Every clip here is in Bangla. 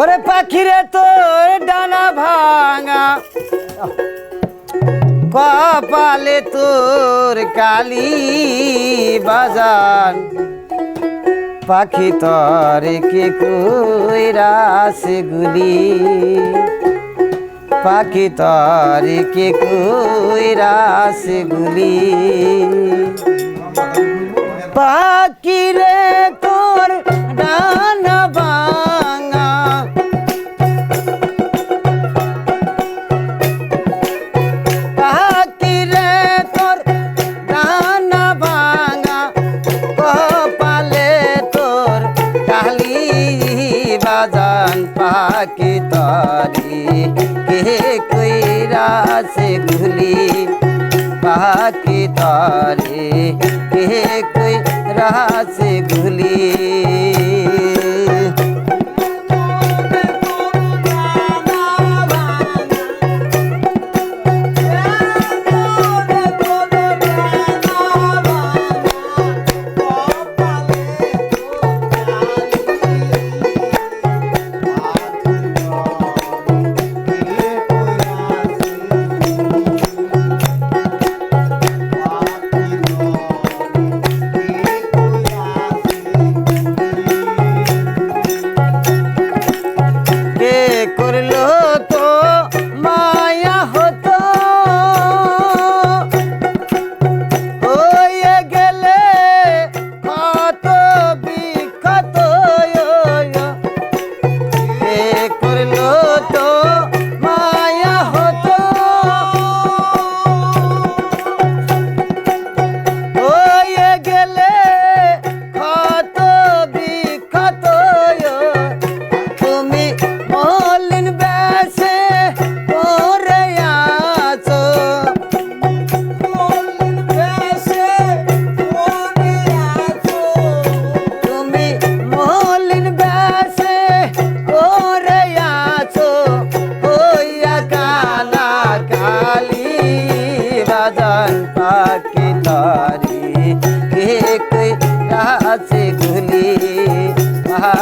ওরে পাখিরে তোর ডানা ভাঙা। কপালে তোর কালি বাজান। পাখি তর কে কইরাস গুলি পাখি তর কে কইরাস গুলি পাখিরে তোর তরি কে কইরা সে গুলি পাখি তারে কে কইরা সে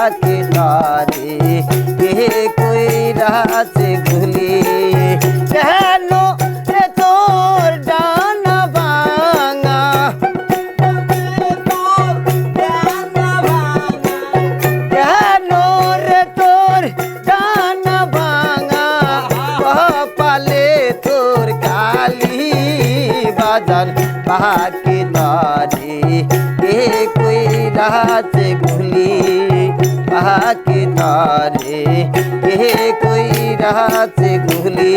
পাখি তারি। কে কই রাছে গুলি? কেন রে তোর ডানা ভাঙা? কেন রে ভাঙা? কপালে তোর কালি বাজার পাকে তারে কে কই রাতে গুলি? পাকে তারে কে কই রাতে গুলি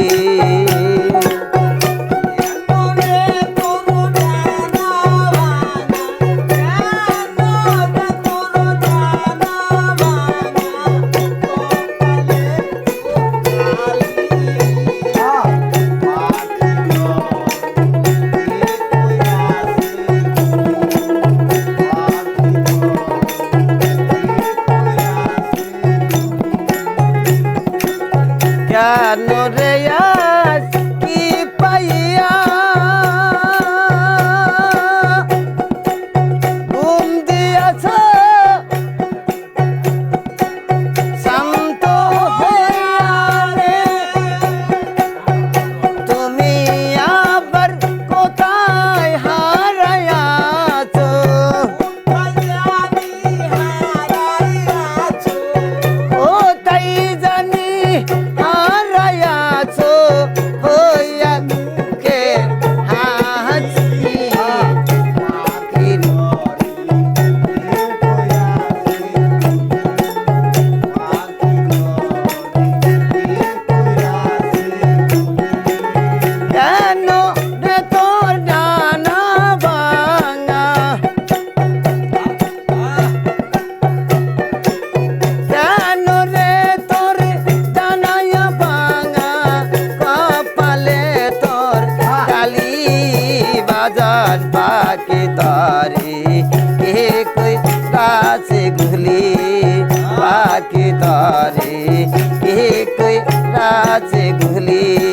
কেন রে পাকে তারে। কে কই কাছে গুলি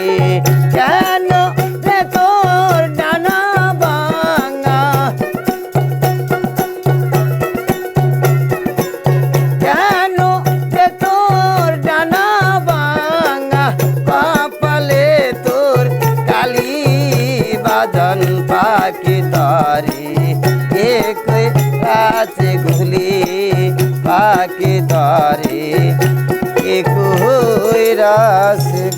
কই আছে গুলি পাখি ধরে। একুই রাসে